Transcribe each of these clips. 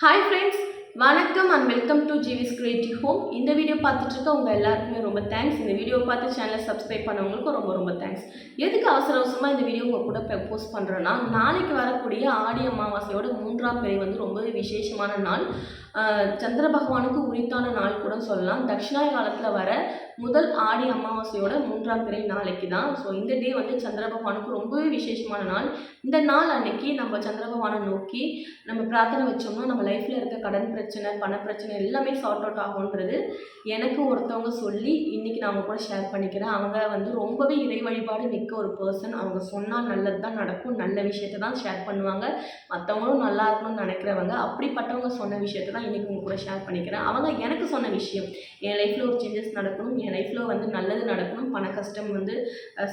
Hi friends வணக்கம் and welcome to GV's creative home இந்த video பார்த்துட்டு இருக்க உங்கள் எல்லாருக்குமே ரொம்ப தேங்க்ஸ் இந்த வீடியோ பார்த்து சேனலை சப்ஸ்கிரைப் பண்ணவங்களுக்கும் ரொம்ப ரொம்ப தேங்க்ஸ் எதுக்கு அவசர அவசரமாக இந்த வீடியோ உங்கள் கூட போஸ்ட் பண்ணுறேன்னா நாளைக்கு வரக்கூடிய ஆடி அமாவாசையோட மூன்றாம் பிறை வந்து ரொம்பவே விசேஷமான நாள். சந்திர பகவானுக்கு உரித்தான நாள் கூட சொல்லலாம். தட்சிணாய காலத்தில் வர முதல் ஆடி அமாவாசையோட மூன்றாம் பிறை நாளைக்கு தான். ஸோ இந்த டே வந்து சந்திர பகவானுக்கு ரொம்பவே விசேஷமான நாள். இந்த நாள் அன்னைக்கு நம்ம சந்திர பகவானை நோக்கி நம்ம பிரார்த்தனை வச்சோம்னா நம்ம லைஃப்பில் இருக்க கடன் பிரச்சனை பண பிரச்சனை எல்லாமே சார்ட் அவுட் ஆகுன்றது எனக்கு ஒருத்தவங்க சொல்லி இன்னைக்கு நான் அவங்க கூட ஷேர் பண்ணிக்கிறேன். அவங்க வந்து ரொம்பவே இறை வழிபாடு மிக்க ஒரு பர்சன் அவங்க சொன்னால் நல்லது தான் நடக்கும். நல்ல விஷயத்தை தான் ஷேர் பண்ணுவாங்க. மற்றவங்களும் நல்லா இருக்கணும்னு நினைக்கிறவங்க அப்படிப்பட்டவங்க சொன்ன விஷயத்தை தான் இன்றைக்கி உங்க கூட ஷேர் பண்ணிக்கிறேன். அவங்க எனக்கு சொன்ன விஷயம் என் லைஃப்பில் ஒரு சேஞ்சஸ் நடக்கணும். என் லைஃப்பில் வந்து நல்லது நடக்கணும். பண கஷ்டம் வந்து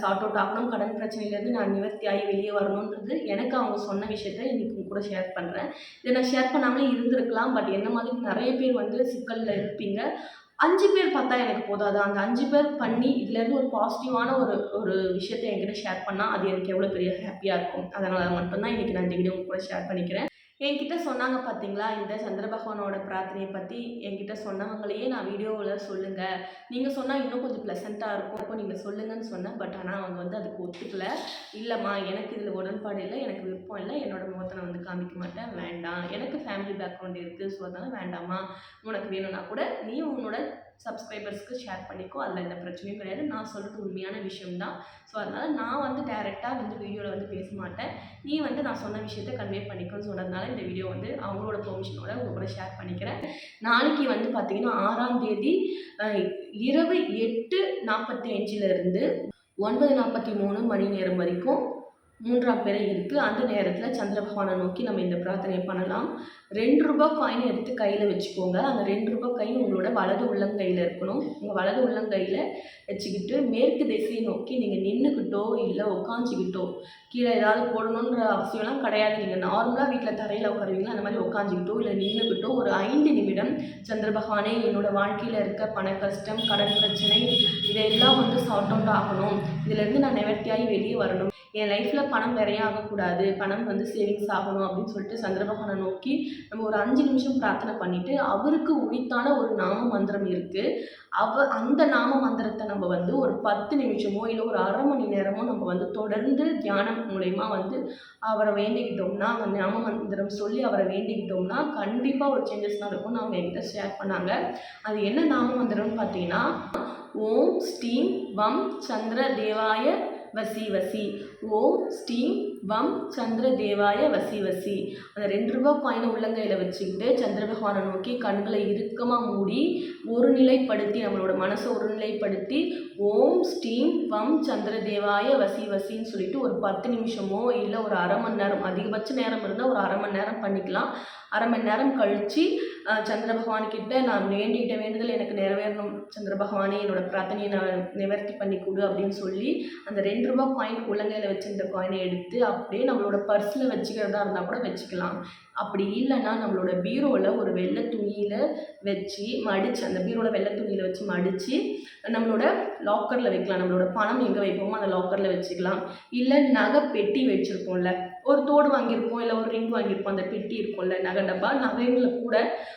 சார்ட் அவுட் ஆகணும். கடன் பிரச்சனையிலேருந்து நான் நிவர்த்தி ஆகி வெளியே வரணுன்றது எனக்கு அவங்க சொன்ன விஷயத்த இன்றைக்கி உங்க கூட ஷேர் பண்ணுறேன் இதை நான் ஷேர் பண்ணாமலே இருந்திருக்கலாம். பட் என்ன மாதிரி நிறைய பேர் வந்து சிக்கலில் இருப்பீங்க. அஞ்சு பேர் பார்த்தா எனக்கு போதாது? அந்த அஞ்சு பேர் பண்ணி இதுலேருந்து ஒரு பாசிட்டிவான ஒரு ஒரு விஷயத்தை என்கிட்ட ஷேர் பண்ணால் அது எனக்கு எவ்வளோ பெரிய ஹாப்பியாக இருக்கும். அதனால் மட்டும்தான் இன்றைக்கி நான் இந்த வீடியோ உங்க கூட ஷேர் பண்ணிக்கிறேன். என்கிட்ட சொன்னாங்க பார்த்தீங்களா இந்த சந்திர பகவானோட பிரார்த்தனையை பற்றி என்கிட்ட சொன்னவங்களையே நான் வீடியோவில் சொல்லுங்கள் நீங்கள் சொன்னால் இன்னும் கொஞ்சம் ப்ளசண்ட்டாக இருக்கும். அப்போ நீங்கள் சொல்லுங்கன்னு சொன்னேன். பட் ஆனால் அவங்க வந்து அதுக்கு ஒத்துக்கல. இல்லைம்மா எனக்கு இதில் உடன்பாடு இல்லை எனக்கு விருப்பம் இல்லை. என்னோட முகத்தை நான் வந்து காமிக்க மாட்டேன். வேண்டாம். எனக்கு ஃபேமிலி பேக்ரவுண்ட் இருக்குது ஸோ அதனால் வேண்டாம்மா. உனக்கு வேணும்னா கூட நீ உன்னோட சப்ஸ்கிரைபர்ஸ்க்கு ஷேர் பண்ணிக்கோ. அதில் எந்த பிரச்சனையும் கிடையாது. நான் சொல்கிறது உண்மையான விஷயம்தான். ஸோ அதனால் நான் வந்து டேரெக்டாக வந்து வீடியோவில் வந்து பேச மாட்டேன். நீ வந்து நான் சொன்ன விஷயத்த கன்வே பண்ணிக்கோன்னு சொன்னதுனால இந்த வீடியோ வந்து அவங்களோட பெர்மிஷனோட உங்க கூட ஷேர் பண்ணிக்கிறேன். நாளைக்கு வந்து பார்த்தீங்கன்னா ஆறாம் தேதி இரவு எட்டு நாற்பத்தி அஞ்சுலேருந்து ஒன்பது நாற்பத்தி மூணு மணி நேரம் வரைக்கும் மூன்றாம் பிறை இருக்குது அந்த நேரத்தில் சந்திர பகவானை நோக்கி நம்ம இந்த பிரார்த்தனையை பண்ணலாம். ரெண்டு ரூபாய் காயின் எடுத்து கையில் வச்சுக்கோங்க. அந்த ரெண்டு ரூபாய் காயின் உங்களோட வலது உள்ளங்கையில் இருக்கணும். உங்கள் வலது உள்ளங்கையில் வச்சுக்கிட்டு மேற்கு திசையை நோக்கி நீங்கள் நின்றுக்கிட்டோ இல்லை உட்காந்துக்கிட்டோ கீழே ஏதாவது போடணுன்ற அவசியம்லாம் கிடையாது. நீங்கள் நார்மலாக வீட்டில் தரையில் உட்காருவீங்களா அந்த மாதிரி உட்காந்துக்கிட்டோ இல்லை நின்றுக்கிட்டோ ஒரு ஐந்து நிமிடம் சந்திர பகவானே என்னோட வாழ்க்கையில் இருக்க பண கஷ்டம் கடன் பிரச்சனை இதெல்லாம் வந்து சார்ட் அவுட் ஆகணும். இதுலேருந்து நான் நிவர்த்தியாகி வெளியே வரணும். என் லைஃப்பில் பணம் நிறைய ஆகக்கூடாது பணம் வந்து சேவிங்ஸ் ஆகணும் அப்படின்னு சொல்லிட்டு சந்திரபகனை நோக்கி நம்ம ஒரு அஞ்சு நிமிஷம் பிரார்த்தனை பண்ணிட்டு அவருக்கு உரித்தான ஒரு நாம மந்திரம் இருக்குது அவ அந்த நாம மந்திரத்தை நம்ம வந்து ஒரு பத்து நிமிஷமோ இல்லை ஒரு அரை மணி நேரமோ நம்ம வந்து தொடர்ந்து தியானம் மூலயமா வந்து அவரை வேண்டிக்கிட்டோம்னா அந்த நாம மந்திரம் சொல்லி அவரை வேண்டிக்கிட்டோம்னா கண்டிப்பாக ஒரு சேஞ்சஸ் நடக்கும்னு அவங்க என்கிட்ட ஷேர் பண்ணாங்க. அது என்ன நாம மந்திரம்னு பார்த்தீங்கன்னா ஓம் ஸ்ரீம் வம் சந்திர தேவாய வசி வசி. ஓம் ஸ்ரீம் வம் சந்திர தேவாய வசி வசி. அந்த ரெண்டு ரூபா காயினை உள்ளங்கையில் வச்சுக்கிட்டு சந்திர பகவானை நோக்கி கண்களை இறுக்கமாக மூடி ஒருநிலைப்படுத்தி நம்மளோட மனசை ஒருநிலைப்படுத்தி ஓம் ஸ்ரீம் வம் சந்திர தேவாய வசி வசின்னு சொல்லிட்டு ஒரு பத்து நிமிஷமோ இல்லை ஒரு அரை மணி நேரம் அதிகபட்ச நேரம் இருந்தால் ஒரு அரை மணி நேரம் பண்ணிக்கலாம். அரை மணி நேரம் கழித்து சந்திர பகவான்கிட்ட நான் வேண்டிகிட்ட வேண்டுதல் எனக்கு நிறைவேறணும். சந்திர பகவானே என்னோட பிரார்த்தனையை நான் நிவர்த்தி பண்ணி கொடு அப்படின்னு சொல்லி அந்த ரெண்டு ரூபா காயின் உள்ளங்கையில் வச்சிருந்த காயினை எடுத்து அப்படியே நம்மளோட பர்ஸில் வச்சுக்கிறதா இருந்தால் கூட வச்சுக்கலாம். அப்படி இல்லைன்னா நம்மளோட பீரோவில் ஒரு வெள்ளை துணியில் வச்சு மடித்து அந்த பீரோவில் வெள்ளை துணியில் வச்சு மடித்து நம்மளோட லாக்கரில் வைக்கலாம். நம்மளோட பணம் எங்கே வைப்போமோ அந்த லாக்கரில் வச்சுக்கலாம். இல்லை நகை பெட்டி வச்சுருப்போம்ல ஒரு தோடு வாங்கியிருப்போம் இல்லை ஒரு ரிங் வாங்கியிருப்போம் அந்த பெட்டி இருக்கும்ல நகை டப்பா நகைங்களை கூட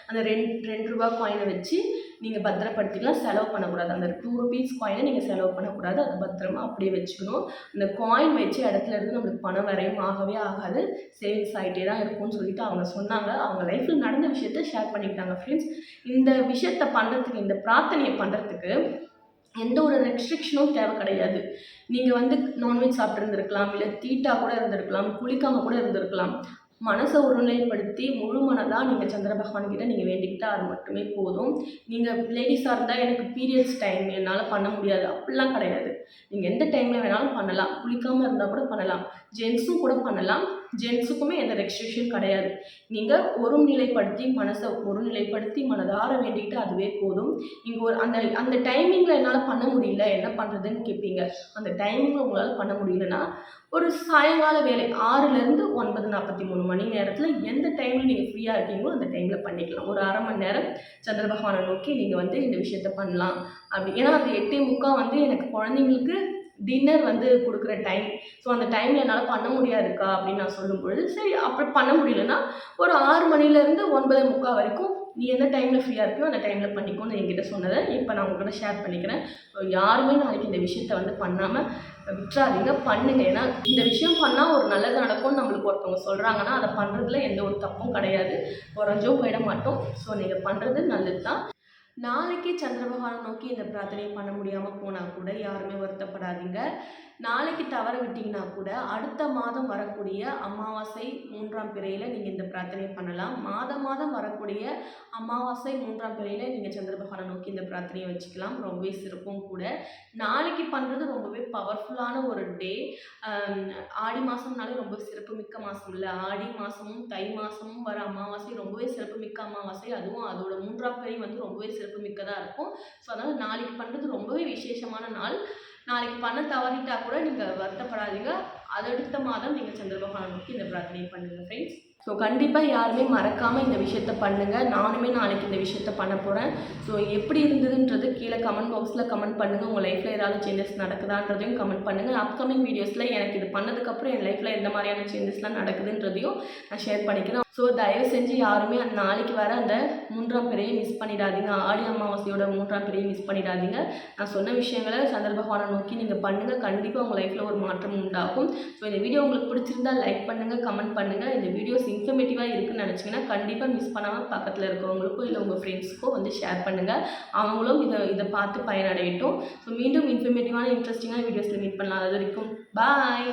அந்த ரெண்டு ரெண்டு ரூபா காயினை வச்சு நீங்கள் பத்திரப்படுத்திக்கலாம். செலவு பண்ணக்கூடாது. அந்த டூ ருபீஸ் காயினை நீங்கள் செலவு பண்ணக்கூடாது. அதை பத்திரமா அப்படியே வச்சுக்கணும். அந்த காயின் வச்ச இடத்துல இருந்து நம்மளுக்கு பணம் வரையும் ஆகவே ஆகாது. சேவிங்ஸ் ஆகிட்டே தான் இருக்கும்னு சொல்லிட்டு அவங்க சொன்னாங்க. அவங்க லைஃப்பில் நடந்த விஷயத்த ஷேர் பண்ணிக்கிட்டாங்க ஃப்ரெண்ட்ஸ் இந்த விஷயத்த பண்ணுறதுக்கு இந்த பிரார்த்தனையை பண்ணுறதுக்கு எந்த ஒரு ரெஸ்ட்ரிக்ஷனும் தேவை கிடையாது. நீங்கள் வந்து நான்வெஜ் சாப்பிட்ருந்துருக்கலாம் இல்லை தீட்டா கூட இருந்திருக்கலாம் குளிக்காமல் கூட இருந்திருக்கலாம். மனசை ஒருநிலைப்படுத்தி முழு மனதாக நீங்கள் சந்திர பகவான் கிட்ட நீங்கள் வேண்டிக்கிட்டால் அது மட்டுமே போதும். நீங்கள் லேடிஸாக இருந்தால் எனக்கு பீரியட்ஸ் டைம் என்னால் பண்ண முடியாது. அப்படிலாம் கிடையாது. நீங்கள் எந்த டைமில் வேணாலும் பண்ணலாம். குளிக்காமல் இருந்தால் கூட பண்ணலாம். ஜென்ஸும் கூட பண்ணலாம். ஜென்ஸுக்குமே எந்த ரெஸ்ட்ரிக்ஷன் கிடையாது. நீங்கள் ஒரு நிலைப்படுத்தி மனசை ஒருநிலைப்படுத்தி மனதார வேண்டிக்கிட்டு அதுவே போதும். இங்கே ஒரு அந்த அந்த டைமிங்கில் என்னால் பண்ண முடியல என்ன பண்ணுறதுன்னு கேட்பீங்க அந்த டைமிங்கில் உங்களால் பண்ண முடியலன்னா ஒரு சாயங்கால வேலை ஆறுலேருந்து ஒன்பது நாற்பத்தி மூணு மணி நேரத்தில் எந்த டைமில் நீங்கள் ஃப்ரீயாக இருக்கீங்களோ அந்த டைமில் பண்ணிக்கலாம். ஒரு அரை மணி நேரம் சந்திர பகவானை நோக்கி நீங்கள் வந்து இந்த விஷயத்த பண்ணலாம். அப்படி ஏன்னா அந்த எட்டே முக்கால் வந்து எனக்கு குழந்தைங்களுக்கு டின்னர் வந்து கொடுக்குற டைம் ஸோ அந்த டைமில் என்னால் பண்ண முடியாதுக்கா அப்படின்னு நான் சொல்லும்பொழுது சரி அப்படி பண்ண முடியலன்னா ஒரு ஆறு மணிலேருந்து ஒன்பது முக்கால் வரைக்கும் நீ எந்த டைமில் ஃப்ரீயாக இருக்கியோ அந்த டைமில் பண்ணிக்கோன்னு என்கிட்ட சொன்னதை இப்போ நான் உங்கள்கிட்ட ஷேர் பண்ணிக்கிறேன். ஸோ யாருமே நாளைக்கு இந்த விஷயத்த வந்து பண்ணாமல் விட்டுறாதீங்க பண்ணுங்க. ஏன்னா இந்த விஷயம் பண்ணால் ஒரு நல்லது நடக்கும்னு நம்மளுக்கு ஒருத்தவங்க சொல்கிறாங்கன்னா அதை பண்ணுறதுல எந்த ஒரு தப்பும் கிடையாது. குறைஞ்சோ போயிட மாட்டோம். ஸோ நீங்கள் பண்ணுறது நல்லது தான் நாளைக்கு சந்திர பகவானை நோக்கி இந்த பிரார்த்தனையை பண்ண முடியாமல் போனால் கூட யாருமே வருத்தப்படாதீங்க. நாளைக்கு தவற விட்டிங்கன்னா கூட அடுத்த மாதம் வரக்கூடிய அமாவாசை மூன்றாம் பிறையில் நீங்கள் இந்த பிரார்த்தனையை பண்ணலாம். மாதம் மாதம் வரக்கூடிய அமாவாசை மூன்றாம் பிறையில் நீங்கள் சந்திர பகவானை நோக்கி இந்த பிரார்த்தனையை வச்சுக்கலாம். ரொம்பவே சிறப்பும் கூட. நாளைக்கு பண்ணுறது ரொம்பவே பவர்ஃபுல்லான ஒரு டே ஆடி மாதம்னாலே ரொம்ப சிறப்புமிக்க மாதம் இல்லை. ஆடி மாதமும் தை மாதமும் வர அமாவாசை ரொம்பவே சிறப்புமிக்க அமாவாசை. அதுவும் அதோட மூன்றாம் பிறை வந்து ரொம்பவே சிறப்புமிக்கதாக இருக்கும். ஸோ அதனால் நாளைக்கு பண்ணுறது ரொம்பவே விசேஷமான நாள். நாளைக்கு பண்ண தவறிட்டால் கூட நீங்கள் வருத்தப்படாதீங்க. அடுத்த மாதம் நீங்கள் சந்திர பகவானை நோக்கி இந்த பிரார்த்தனையை பண்ணுங்கள் ஃப்ரெண்ட்ஸ் ஸோ கண்டிப்பாக யாருமே மறக்காமல் இந்த விஷயத்த பண்ணுங்கள் நானுமே நாளைக்கு இந்த விஷயத்த பண்ண போகிறேன் ஸோ எப்படி இருந்ததுன்றது கீழே கமெண்ட் பாக்ஸில் கமெண்ட் பண்ணுங்கள் உங்கள் லைஃப்பில் ஏதாவது சேஞ்சஸ் நடக்குதான்றதையும் கமெண்ட் பண்ணுங்கள் அப்கமிங் வீடியோஸில் எனக்கு இது பண்ணதுக்கப்புறம் என் லைஃப்பில் எந்த மாதிரியான சேஞ்சஸ்லாம் நடக்குதுன்றதையும் நான் ஷேர் பண்ணிக்கிறேன். ஸோ தயவு செஞ்சு யாருமே அந்த நாளைக்கு வர அந்த மூன்றாம் பிறையை மிஸ் பண்ணிடாதீங்க. ஆடி அமாவாசையோட மூன்றாம் பிறையை மிஸ் பண்ணிடாதீங்க. நான் சொன்ன விஷயங்களை சந்திர பகவானை நோக்கி நீங்கள் பண்ணுங்கள் கண்டிப்பாக உங்கள் லைஃப்பில் ஒரு மாற்றம் உண்டாகும். ஸோ இந்த வீடியோ உங்களுக்கு பிடிச்சிருந்தா லைக் பண்ணுங்கள் கமெண்ட் பண்ணுங்கள் இந்த வீடியோஸ் இன்ஃபர்மேட்டிவாக இருக்குன்னு நினச்சிங்கன்னா கண்டிப்பாக மிஸ் பண்ணாமல் பக்கத்தில் இருக்கிறவங்களுக்கும் இல்லை உங்கள் ஃப்ரெண்ட்ஸ்க்கோ வந்து ஷேர் பண்ணுங்கள் அவங்களும் இதை இதை பார்த்து பயனடையட்டும். ஸோ மீண்டும் இன்ஃபர்மேட்டிவான இன்ட்ரெஸ்டிங்கான வீடியோஸில் மீட் பண்ணலாம். அது வரைக்கும் பாய்